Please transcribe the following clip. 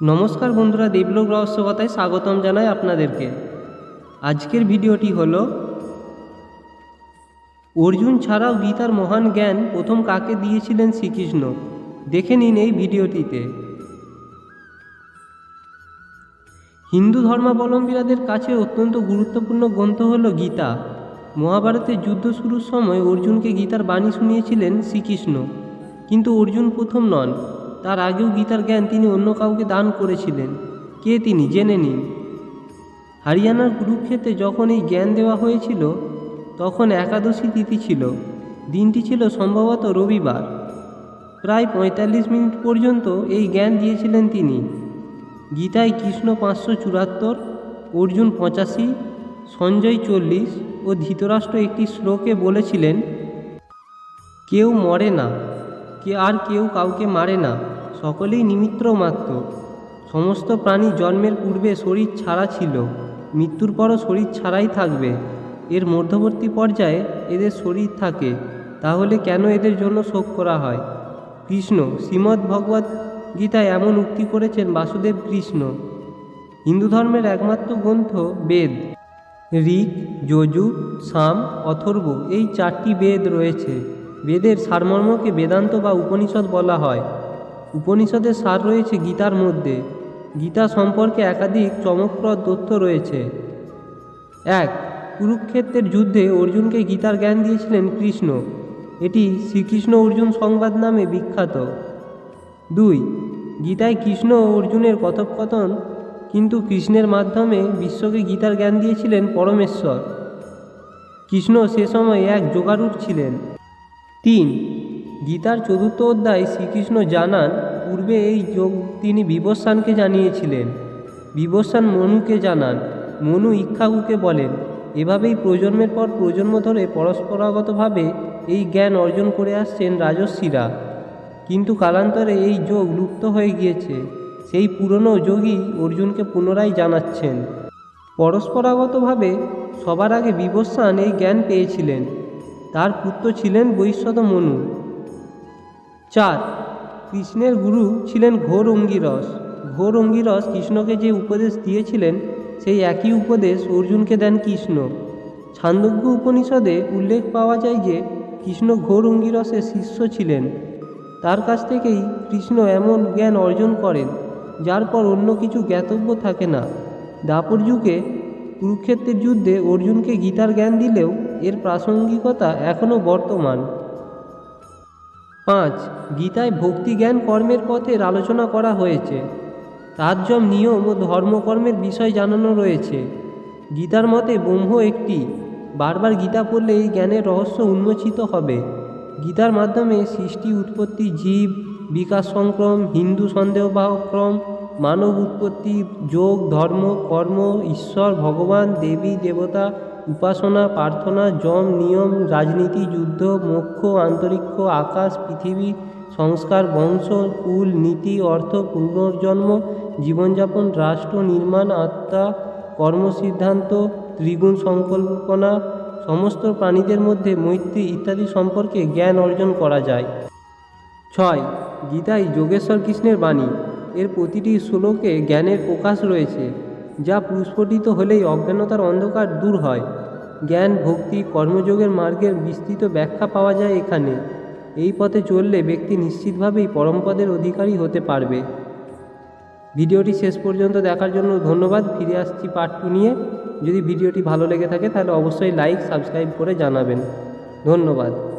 নমস্কার বন্ধুরা, দেবলোক রহস্যকথায় স্বাগতম জানাই আপনাদেরকে। আজকের ভিডিওটি হল, অর্জুন ছাড়াও গীতার মহান জ্ঞান প্রথম কাকে দিয়েছিলেন শ্রীকৃষ্ণ? দেখে নিন এই ভিডিওটিতে। হিন্দু ধর্মাবলম্বীরাদের কাছে অত্যন্ত গুরুত্বপূর্ণ গ্রন্থ হল গীতা। মহাভারতের যুদ্ধ শুরুর সময় অর্জুনকে গীতার বাণী শুনিয়েছিলেন শ্রীকৃষ্ণ। কিন্তু অর্জুন প্রথম নন। তার আগেও গীতার জ্ঞান তিনি অন্য কাউকে দান করেছিলেন। কে তিনি জেনে নিন। হরিয়ানার কুরুক্ষেত্রে যখন এই জ্ঞান দেওয়া হয়েছিল, তখন একাদশী তিথি ছিল। দিনটি ছিল সম্ভবত রবিবার। প্রায় পঁয়তাল্লিশ মিনিট পর্যন্ত এই জ্ঞান দিয়েছিলেন তিনি। গীতায় কৃষ্ণ পাঁচশো চুরাত্তর, অর্জুন পঁচাশি, সঞ্জয় চল্লিশ ও ধৃতরাষ্ট্র একটি শ্লোকে বলেছিলেন, কেউ মরে না, কে আর কেউ কাউকে মারে না। সকলেই নিমিত্র মাত্র। সমস্ত প্রাণী জন্মের পূর্বে শরীর ছাড়া ছিল, মৃত্যুর পরও শরীর ছাড়াই থাকবে। এর মধ্যবর্তী পর্যায়ে এদের শরীর থাকে, তাহলে কেন এদের জন্য শোক করা হয়? কৃষ্ণ, শ্রীমদ্ ভগবত গীতায় এমন উক্তি করেছেন বাসুদেব কৃষ্ণ। হিন্দু ধর্মের একমাত্র গ্রন্থ বেদ। ঋক, যজু, সাম, অথর্ব এই চারটি বেদ রয়েছে। বেদের সারমর্মকে বেদান্ত বা উপনিষদ বলা হয়। উপনিষদের সার রয়েছে গীতার মধ্যে। গীতা সম্পর্কে একাধিক চমকপ্রদ তথ্য রয়েছে। এক, কুরুক্ষেত্রের যুদ্ধে অর্জুনকে গীতার জ্ঞান দিয়েছিলেন কৃষ্ণ। এটি শ্রীকৃষ্ণ অর্জুন সংবাদ নামে বিখ্যাত। দুই, গীতায় কৃষ্ণ ও অর্জুনের কথোপকথন, কিন্তু কৃষ্ণের মাধ্যমে বিশ্বকে গীতার জ্ঞান দিয়েছিলেন পরমেশ্বর। কৃষ্ণ সে সময় এক যোগারূঢ় ছিলেন। তিন গীতার চতুর্থ অধ্যায় শ্রীকৃষ্ণ জানান, পূর্বে এই যোগ তিনি বিবস্বানকে জানিয়েছিলেন। বিবস্বান মনুকে জানান। মনু ইক্ষাগুকে বলেন, এভাবেই প্রজন্মের পর প্রজন্ম ধরে পরস্পরাগতভাবে এই জ্ঞান অর্জন করে আসছেন রাজস্বীরা কিন্তু কালান্তরে এই যোগ লুপ্ত হয়ে গিয়েছে। সেই পুরনো যোগই অর্জুনকে পুনরায় জানাচ্ছেন। পরস্পরাগতভাবে সবার আগে বিবস্বান এই জ্ঞান পেয়েছিলেন। তার পুত্র ছিলেন বৈশ্বত মনু। চার কৃষ্ণের গুরু ছিলেন ঘোর অঙ্গিরস। ঘোর অঙ্গিরস কৃষ্ণকে যে উপদেশ দিয়েছিলেন, সেই একই উপদেশ অর্জুনকে দেন কৃষ্ণ। ছান্দোগ্য উপনিষদে উল্লেখ পাওয়া যায় যে, কৃষ্ণ ঘোর অঙ্গিরসের শিষ্য ছিলেন। তার কাছ থেকেই কৃষ্ণ এমন জ্ঞান অর্জন করেন, যার পর অন্য কিছু জ্ঞাতব্য থাকে না। দাপর যুগে কুরুক্ষেত্রের যুদ্ধে অর্জুনকে গীতার জ্ঞান দিলেও এর প্রাসঙ্গিকতা এখনও বর্তমান। পাঁচ, গীতায় ভক্তি জ্ঞান কর্মের পথের আলোচনা করা হয়েছে। রাজ্যম নিয়ম ও ধর্মকর্মের বিষয় জানানো রয়েছে। গীতার মতে ব্রহ্ম একটি। বারবার গীতা পড়লে এই জ্ঞানের রহস্য উন্মোচিত হবে। গীতার মাধ্যমে সৃষ্টি উৎপত্তি জীব, বিকাশ সংক্রম, হিন্দু সন্দেহবাহক ক্রম মানব উৎপত্তি, যোগ, ধর্ম, কর্ম, ঈশ্বর, ভগবান, দেবী, দেবতা উপাসনা, প্রার্থনা যম নিয়ম, রাজনীতি, যুদ্ধ, মোক্ষ, আন্তরিক্ষ, আকাশ, পৃথিবী, সংস্কার, বংশ, কুল, নীতি, অর্থ, পুনর্জন্ম, জীবনযাপন, রাষ্ট্র নির্মাণ, আত্মা, কর্মসিদ্ধান্ত, ত্রিগুণ সংকল্পনা, সমস্ত প্রাণীদের মধ্যে মৈত্রী ইত্যাদি সম্পর্কে জ্ঞান অর্জন করা যায়। ছয়, গীতায় যোগেশ্বর কৃষ্ণের বাণী। এর প্রতিটি শ্লোকে জ্ঞানের প্রকাশ রয়েছে। যা প্রস্ফুটিত হলেই অজ্ঞানতার অন্ধকার দূর হয়। জ্ঞান, ভক্তি, কর্মযোগের মার্গের বিস্তৃত ব্যাখ্যা পাওয়া যায় এখানে। এই পথে চললে ব্যক্তি নিশ্চিতভাবেই পরমপদের অধিকারী হতে পারবে। ভিডিওটি শেষ পর্যন্ত দেখার জন্য ধন্যবাদ। ফিরে আসছি পার্ট টু নিয়ে। যদি ভিডিওটি ভালো লেগে থাকে তাহলে অবশ্যই লাইক সাবস্ক্রাইব করে জানাবেন। ধন্যবাদ।